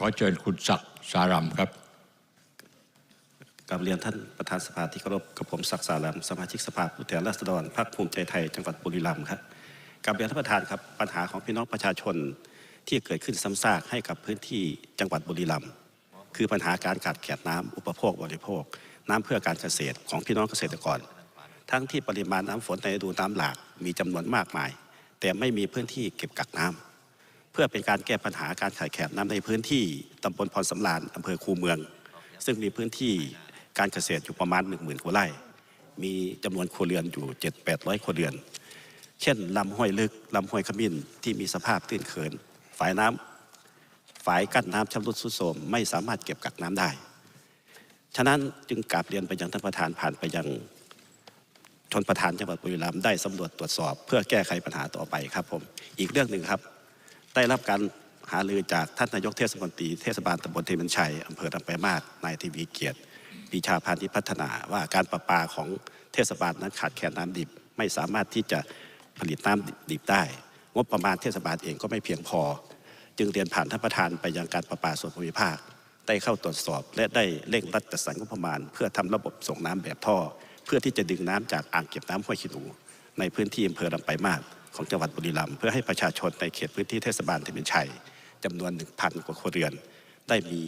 ขอเชิญคุณศักดิ์สารำครับกับเรียนท่านประธานสภาที่เคารพกับผมศักดิ์สารามสมาชิกสภาผู้แทนราษฎรพรรคภูมิใจไทยจังหวัดบุรีรัมย์ครับกับเรียนท่านประธานครับปัญหาของพี่น้องประชาชนที่เกิดขึ้นซ้ำซากให้กับพื้นที่จังหวัดบุรีรัมย์คือปัญหาการขาดแคลนน้ำอุปโภคบริโภค น้ำเพื่อการเกษตรของพี่น้องเกษตรกร ทั้งที่ปริมาณน้ำฝนในฤดูน้ำหลากมีจำนวนมากมาย แต่ไม่มีพื้นที่เก็บกักน้ำเพื่อเป็นการแก้ปัญหาการขาดแคลนน้ำในพื้นที่ตำบลพรสำราญอำเภอคูเมือง ซึ่งมีพื้นที่การเกษตรอยู่ประมาณ 1 0,000กว่าไร่ มีจำนวนครัวเรือนอยู่ 7 800ครัวเรือน เช่นลำห้วยลึกลำห้วยขมิ้นที่มีสภาพตื้นเขิน ฝายน้ำฝายกั้นน้ำชำรุดทรุดโทรมไม่สามารถเก็บกักน้ำได้ ฉะนั้นจึงกราบเรียนไปยังท่านประธานผ่านไปยังชนประธานจังหวัดบุรีรัมย์ได้สำรวจตรวจสอบ เพื่อแก้ไขปัญหาต่อไปครับผม อีกเรื่องหนึ่งครับ ได้รับการหารือจากท่านนายกเทศมนตรีเทศบาลตำบลเทมันชัยอำเภอลำปลายมาศนายทีวีเกียรติปีชาพานิชพัฒนาว่าการประปาของเทศบาลนั้นขาดแคลนน้ำดิบ ไม่สามารถที่จะผลิตน้ำดิบได้ งบประมาณเทศบาลเองก็ไม่เพียงพอ จึงเรียนผ่านท่านประธานไปยังการประปาส่วนภูมิภาค ได้เข้าตรวจสอบและได้เร่งรัดจัดสรรงบประมาณ เพื่อทำระบบส่งน้ำแบบท่อ เพื่อที่จะดึงน้ำจากอ่างเก็บน้ำห้วยขี้หนูในพื้นที่อำเภอลำไปามาศ ของจังหวัดบุรีรัมย์เพื่อให้ประชาชนในเขตพื้นที่เทศบาลเทมินชัยจำนวน 1,000 กว่าครัวเรือน ได้มี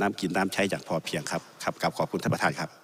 น้ำกินน้ำใช้อย่างพอเพียงครับครับกับขอบคุณท่านประธานครับ